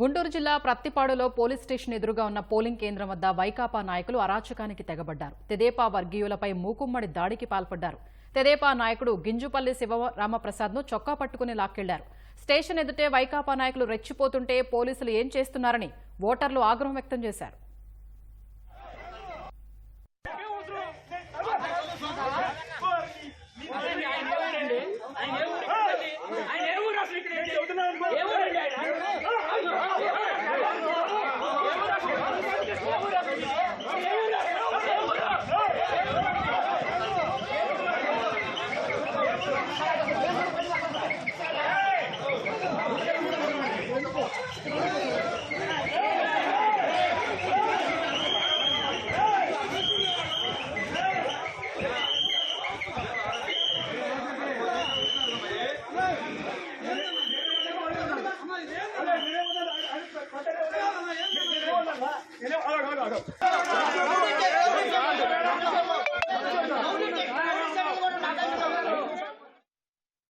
గుంటూరు జిల్లా ప్రత్తిపాడులో police station ఎదురుగా ఉన్న పోలింగ్ కేంద్రం వద్ద వైకాపా నాయకులు అరాచకానికి తెగబడ్డారు. తెదేపా వర్గీయులపై మూకుమ్మడి దాడికి పాల్పడ్డారు. తెదేపా నాయకుడు గింజుపల్లి శివరామప్రసాద్ను చొక్కా పట్టుకుని లాక్కెళ్ళారు. స్టేషన్ ఎదుటే వైకాపా నాయకులు రెచ్చిపోతుంటే పోలీసులు ఏం చేస్తున్నారని ఓటర్లు ఆగ్రహం వ్యక్తం చేశారు. ఆయన 给六二二开始打